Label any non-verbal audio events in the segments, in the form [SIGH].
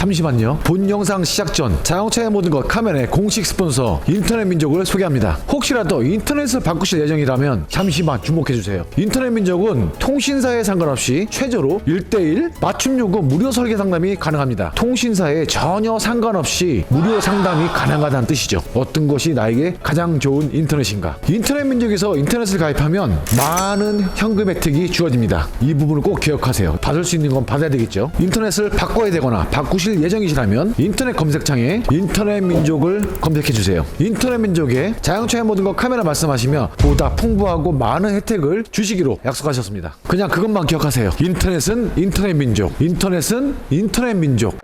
잠시만요. 본 영상 시작 전 자동차의 모든 것 카멘의 공식 스폰서 인터넷 민족을 소개합니다. 혹시라도 인터넷을 바꾸실 예정이라면 잠시만 주목해 주세요. 인터넷 민족은 통신사에 상관없이 최저로 1대1 맞춤 요금 무료 설계 상담이 가능합니다. 통신사에 전혀 상관없이 무료 상담이 가능하다는 뜻이죠. 어떤 것이 나에게 가장 좋은 인터넷인가? 인터넷 민족에서 인터넷을 가입하면 많은 현금 혜택이 주어집니다. 이 부분을 꼭 기억하세요. 받을 수 있는 건 받아야 되겠죠. 인터넷을 바꿔야 되거나 바꾸실 예정이시라면 인터넷 검색창에 인터넷 민족을 검색해 주세요. 인터넷 민족에 자동차의 모든 것 카메라 말씀하시며 보다 풍부하고 많은 혜택을 주시기로 약속하셨습니다. 그냥 그것만 기억하세요. 인터넷은 인터넷 민족, 인터넷은 인터넷 민족.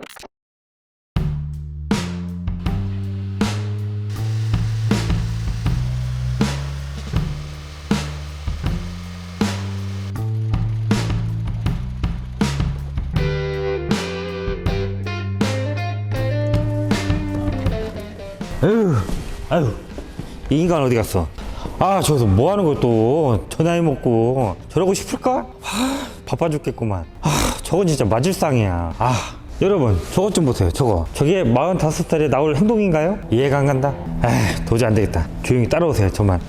아유, 아유, 이 인간 어디 갔어? 아, 저기서 뭐 하는 또? 저 나이 먹고 저러고 싶을까? 아, 바빠 죽겠구만. 아, 저건 진짜 마질상이야. 아, 여러분, 저것 좀 보세요. 저거. 저게 45살에 나올 행동인가요? 이해가 안 간다. 아, 도저히 안 되겠다. 조용히 따라오세요. 저만.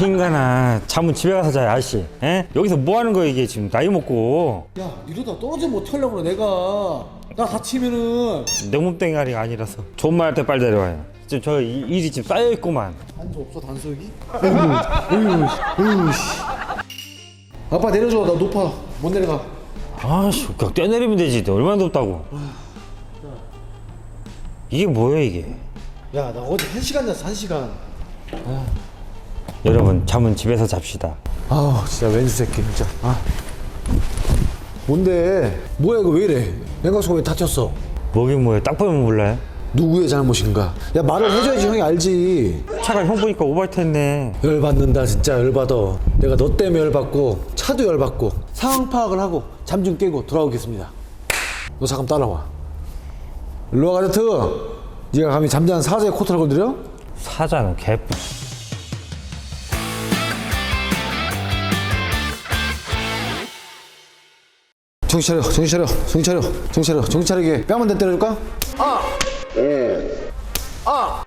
인간아. 잠은 집에 가서 자요, 아저씨. 에? 여기서 뭐 하는 거야, 이게 지금 나이 먹고. 야 이러다 떨어지면 어떡하려고 그래 내가 나 다치면은 내 몸뚱이가 아니라서. 좋은 말 할 때 빨리 내려와요. 지금 저 이- 일이 지금 쌓여있구만. 단수 없어 단속이? 아빠 내려줘 나 높아 못 내려가 아씨, 그냥 떼내리면 되지. 얼마나 덥다고. 이게 뭐야, 이게? 야나 어제 한 시간 잤어 한 시간 여러분, 잠은 집에서 잡시다. 아우 진짜 왼수 새끼 진짜. 아. 뭔데? 뭐야 이거 왜 이래? 냉각수가 왜 다쳤어? 뭐긴 뭐야, 딱 보면 몰라요? 누구의 잘못인가? 야 말을 해줘야지 형이 알지. 차가 형 보니까 오바이트 했네. 열받는다 진짜 열받아 내가 너 때문에 열받고 차도 열받고 상황 파악을 하고 잠 좀 깨고 돌아오겠습니다. 너 잠깐 따라와. 일로 와 가자트. 네가 감히 잠자는 사자의 코트를 건드려? 사자는 개뿔. 정신 차려 정신 차려 정신 차려 정신 차려 정신 차리게 뺨 한 대 때려줄까? 아! 아!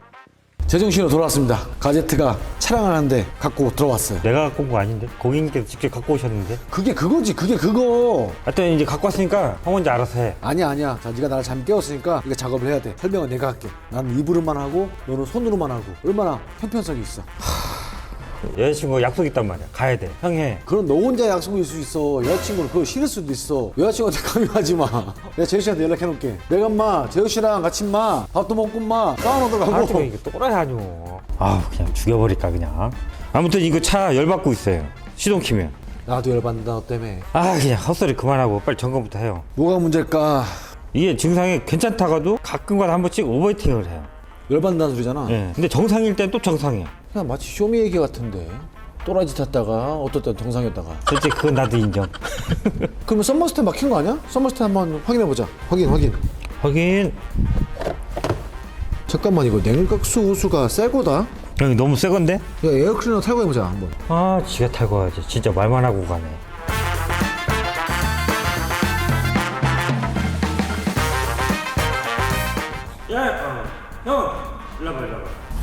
제정신으로 돌아왔습니다 가제트가 차량을 한대 갖고 들어왔어요 내가 갖고 온 거 아닌데? 고객님께서 직접 갖고 오셨는데? 그게 그거지 그게 그거 하여튼 이제 갖고 왔으니까 형 혼자 알아서 해. 아니야 아니야 자 네가 나를 잠 깨웠으니까 이거 작업을 해야 돼 설명은 내가 할게 나는 입으로만 하고 너는 손으로만 하고 얼마나 형편성이 있어 여자친구 약속 있단 말이야. 가야 돼. 형 해. 그런 너 혼자 약속일 수 있어 여자친구는 그거 싫을 수도 있어 여자친구한테 [LAUGHS] 강요하지 마 내가 재우 씨한테 연락해놓을게 내가 엄마 재우 씨랑 같이 마 밥도 먹고 마 사우나 아, 들어가고 좀 이게 또라이 아니오. 아, 그냥 죽여버릴까 그냥. 아무튼 이거 차 열받고 있어요. 시동 키면. 나도 열받는다 너 때문에 아, 그냥 헛소리 그만하고 빨리 점검부터 해요. 뭐가 문제일까 이게 증상이 괜찮다가도 가끔가다 한 번씩 오버히팅을 해요. 열받는다는 소리잖아 예. 근데 정상일 땐 또 정상이에요. 그냥 마치 쇼미 얘기 같은데 또라지 탔다가 땐 정상이었다가 솔직히 그건 나도 인정. [LAUGHS] 그러면 썸머스테 막힌 거 아니야? 썸머스테 한번 확인해 보자 확인 확인 하긴 잠깐만 이거 냉각수 호수가 새 거다 형이 너무 새 건데? 야 에어클리너 탈거 해보자 한번 아, 지가 탈고 가야지. 진짜 말만 하고 가네.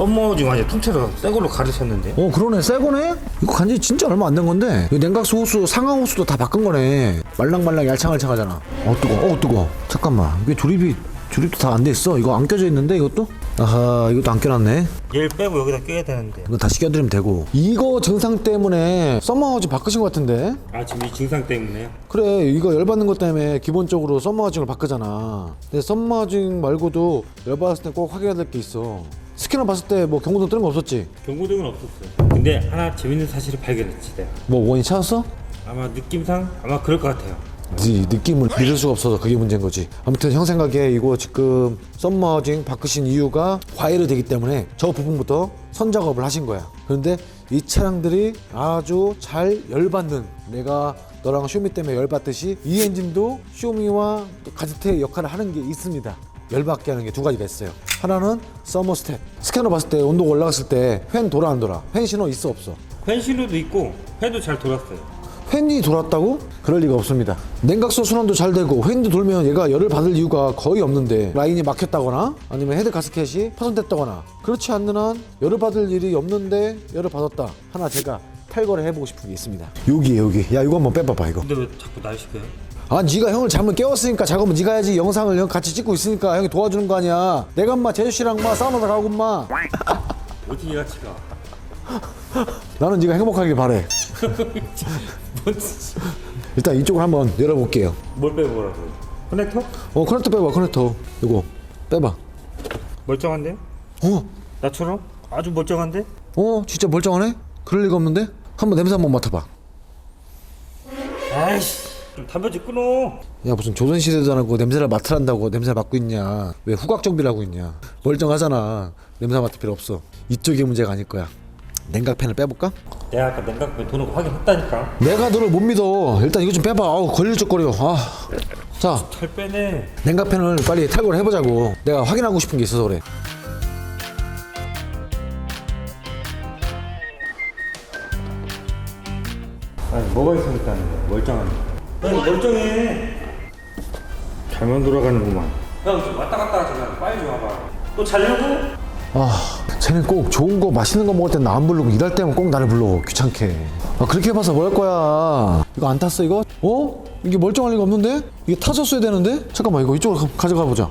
썸머 지금 아직 통째로 새 걸로 가르쳤는데. 어 그러네. 새 거네? 이거 간지 진짜 얼마 안 된 건데? 이 냉각수 호수 상하 호수도 다 바꾼 거네. 말랑말랑 얄창얄창하잖아. 어 뜨거. 어 뜨거. 잠깐만. 이게 조립이 조립도 다 안 돼 있어? 이거 안 껴져 있는데 이것도? 아하 이것도 안 껴놨네. 얘를 빼고 여기다 껴야 되는데. 이거 다시 껴드리면 되고. 이거 증상 때문에 썸머하우징 바꾸신 것 같은데? 아, 지금 이 증상 때문에요? 그래 이거 열받는 것 때문에 기본적으로 썸머하우징을 바꾸잖아. 근데 썸머하우징 말고도 열받았을 때 꼭 확인해야 될 게 있어 스캐너 봤을 때 뭐 경고등 뜨는 거 없었지? 경고등은 없었어요. 근데 하나 재밌는 사실을 발견했지, 내가. 뭐 원인 찾았어? 아마 느낌상 아마 그럴 것 같아요. 네 느낌을 믿을 수가 없어서 그게 문제인 거지. 아무튼 형 생각에 이거 지금 썸머징 바꾸신 이유가 과열이 되기 때문에 저 부분부터 선 작업을 하신 거야. 그런데 이 차량들이 아주 잘 열받는 내가 너랑 쇼미 때문에 열받듯이 이 엔진도 쇼미와 또 가즈테의 역할을 하는 게 있습니다. 열받게 하는 게 두 가지가 있어요. 하나는 서머스탯. 스캐너 봤을 때 온도가 올라갔을 때 팬 돌아 안 돌아? 팬 신호 있어 없어? 팬 신호도 있고 팬도 잘 돌았어요. 팬이 돌았다고? 그럴 리가 없습니다. 냉각수 순환도 잘 되고 팬도 돌면 얘가 열을 받을 이유가 거의 없는데 라인이 막혔다거나 아니면 헤드 가스켓이 파손됐다거나 그렇지 않는 한 열을 받을 일이 없는데 열을 받았다. 하나 제가 탈거를 해보고 싶은 게 있습니다. 여기 여기. 야 이거 한번 빼봐봐 이거. 근데 왜 자꾸 날 시켜요? 아 네가 형을 잘못 깨웠으니까 작업은 네가 해야지 영상을 형 같이 찍고 있으니까 형이 도와주는 거 아니야. 내가 엄마 제주 씨랑 마 사우나 가고 엄마. 어떻게 같이 가? 나는 네가 행복하길 바래. [LAUGHS] 일단 이쪽을 한번 열어볼게요. 뭘 빼보라고? 커넥터? 어 커넥터 빼봐 커넥터. 이거 빼봐. 멀쩡한데? 어 나처럼? 아주 멀쩡한데? 어 진짜 멀쩡하네? 그럴 리가 없는데? 한번 냄새 한번 맡아봐 아이씨 좀 담배 좀 끊어. 야 무슨 조선시대도 않고 냄새를 맡으란다고 냄새 맡고 있냐. 왜 후각 정비를 하고 있냐. 멀쩡하잖아. 냄새 맡을 필요 없어. 이쪽이 문제가 아닐 거야. 냉각팬을 빼볼까? 내가 아까 냉각배 도는 거 확인했다니까. 내가 너를 못 믿어. 일단 이거 좀 빼봐. 아우 걸릴적거려. 아. 자. 잘 빼네. 냉각팬을 빨리 탈거를 해보자고. 내가 확인하고 싶은 게 있어서 그래. 아니 뭐가 있으니까는 거야 멀쩡한 데 아니 멀쩡해 잘만 돌아가는구만 형 좀 왔다 갔다 말고 빨리 좀 와봐 또 자려고? 아, 쟤는 꼭 좋은 거 맛있는 거 먹을 땐 나 안 부르고 일할 때면 꼭 나를 불러 귀찮게. 아, 그렇게 해봐서 뭐할 거야? 이거 안 탔어 이거? 어? 이게 멀쩡할 리가 없는데? 이게 타졌어야 되는데? 잠깐만 이거 이쪽으로 가- 가져가 보자.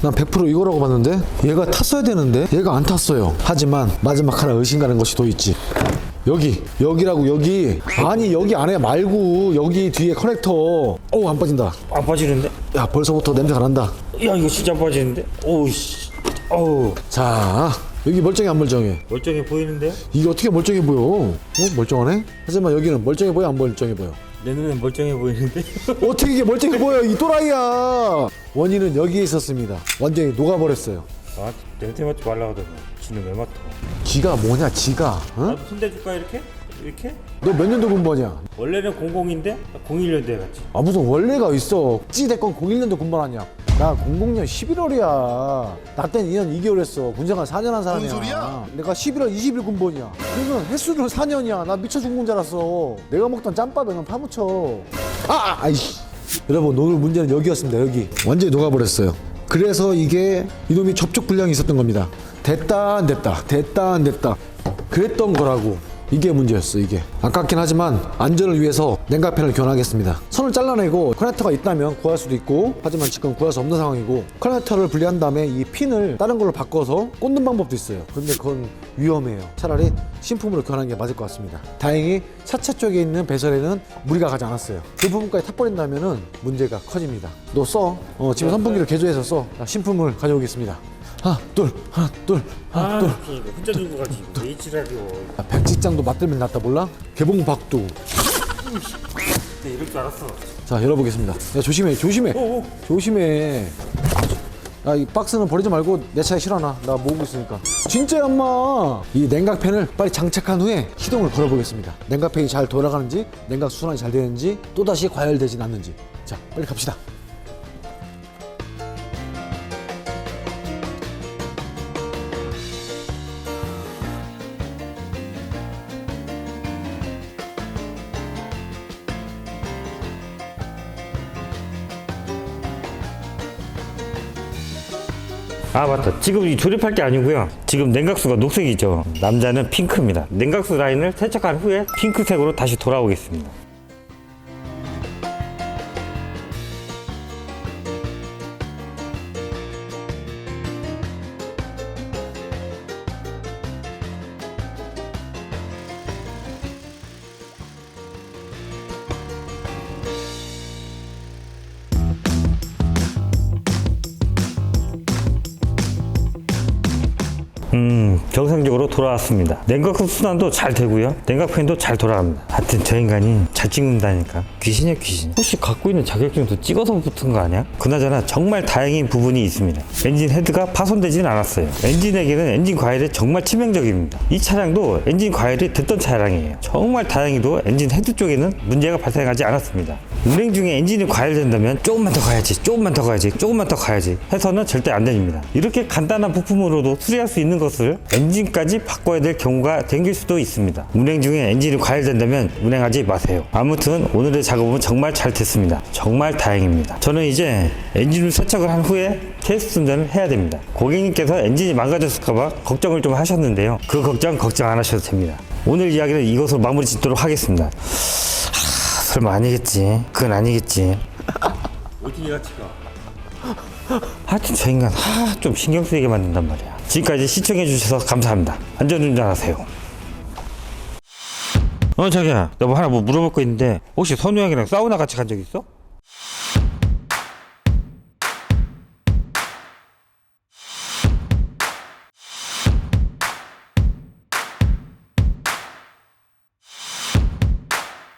난 100% 이거라고 봤는데 얘가 탔어야 되는데 얘가 안 탔어요. 하지만 마지막 하나 의심 가는 것이 또 있지. 여기 여기라고 여기 아니 여기 안에 말고 여기 뒤에 커넥터 어우 안 빠진다 안 빠지는데? 야 벌써부터 냄새가 난다 야 이거 진짜 안 빠지는데? 오우씨 어우 자 여기 멀쩡해 안 멀쩡해 멀쩡해 보이는데? 이게 어떻게 멀쩡해 보여? 어? 멀쩡하네? 하지만 여기는 멀쩡해 보여 안 멀쩡해 보여? 내 눈엔 멀쩡해 보이는데? [LAUGHS] 어떻게 이게 멀쩡해 보여 이 또라이야 원인은 여기에 있었습니다 완전히 녹아버렸어요 아 냄새 맡지 말라 하더니 지는 왜 맡아? 지가 뭐냐 지가 어? 나도 손대줄까 이렇게? 이렇게? 너 몇 년도 군번이야? 원래는 00인데 01년도에 갔지. 아 무슨 원래가 있어. 찌대건 01년도 군번 아니야. 나 00년 11월이야. 나 때는 2년 2개월 했어. 군생활 4년 한 사람이야. 내가 11월 20일 군번이야. 그러면 횟수는 4년이야. 나 미쳐 죽는 줄 알았어. 내가 먹던 짬밥에는 파묻혀. 아, 아 아이씨. 여러분 오늘 문제는 여기였습니다 여기. 완전히 녹아버렸어요. 그래서 이게 이놈이 접촉 불량이 있었던 겁니다 됐다 안 됐다. 됐다 안 됐다. 그랬던 거라고. 이게 문제였어 이게. 아깝긴 하지만 안전을 위해서 냉각팬을 교환하겠습니다. 선을 잘라내고 커넥터가 있다면 구할 수도 있고 하지만 지금 구할 수 없는 상황이고 커넥터를 분리한 다음에 이 핀을 다른 걸로 바꿔서 꽂는 방법도 있어요. 근데 그건 위험해요. 차라리 신품으로 교환하는 게 맞을 것 같습니다. 다행히 차체 쪽에 있는 배설에는 무리가 가지 않았어요. 그 부분까지 타버린다면 문제가 커집니다. 너 써. 어, 지금 선풍기를 개조해서 써. 자, 신품을 가져오겠습니다 하나 둘 하나 둘 하나 아 둘. 이거 혼자 들고 가지 왜 이치라디오. 아, 백직장도 맞들면 낫다 몰라? 개봉박도 내 이럴 줄 알았어. 자 열어보겠습니다. 야 조심해 조심해. 조심해. 야 이 박스는 버리지 말고 내 차에 실어놔. 나 모으고 있으니까. 진짜야 엄마. 이 냉각팬을 빨리 장착한 후에 시동을 걸어보겠습니다. 냉각팬이 잘 돌아가는지 냉각 순환이 잘 되는지 또다시 과열되진 않는지. 자 빨리 갑시다 아 맞다. 지금 이 조립할 게 아니고요. 지금 냉각수가 녹색이죠. 남자는 핑크입니다. 냉각수 라인을 세척한 후에 핑크색으로 다시 돌아오겠습니다 음, 정상적으로 돌아왔습니다. 냉각 순환도 잘 되고요. 냉각 팬도 잘 돌아갑니다. 하여튼 저 인간이 잘 찍는다니까. 귀신이야, 귀신. 혹시 갖고 있는 자격증도 찍어서 붙은 거 아니야? 그나저나 정말 다행인 부분이 있습니다. 엔진 헤드가 파손되지는 않았어요. 엔진에게는 엔진 과열이 정말 치명적입니다. 이 차량도 엔진 과열이 됐던 차량이에요. 정말 다행히도 엔진 헤드 쪽에는 문제가 발생하지 않았습니다. 운행 중에 엔진이 과열된다면 조금만 더 가야지, 조금만 더 가야지, 조금만 더 가야지 해서는 절대 안 됩니다. 이렇게 간단한 부품으로도 수리할 수 있는 것을 엔진까지 바꿔야 될 경우가 생길 수도 있습니다. 운행 중에 엔진이 과열된다면 운행하지 마세요. 아무튼 오늘의 작업은 정말 잘 됐습니다. 정말 다행입니다. 저는 이제 엔진을 세척을 한 후에 테스트 운전을 해야 됩니다. 고객님께서 엔진이 망가졌을까봐 걱정을 좀 하셨는데요. 그 걱정 걱정 안 하셔도 됩니다. 오늘 이야기는 이것으로 마무리 짓도록 하겠습니다. 설마 아니겠지. 그건 아니겠지. 어디가 지가? 하여튼 저 인간 하, 좀 신경 쓰이게 만든단 말이야. 지금까지 시청해 주셔서 감사합니다. 안전운전하세요. 어 자기야, 너뭐 하나 뭐 물어볼 거 있는데 혹시 선우 형이랑 사우나 같이 간 적 있어?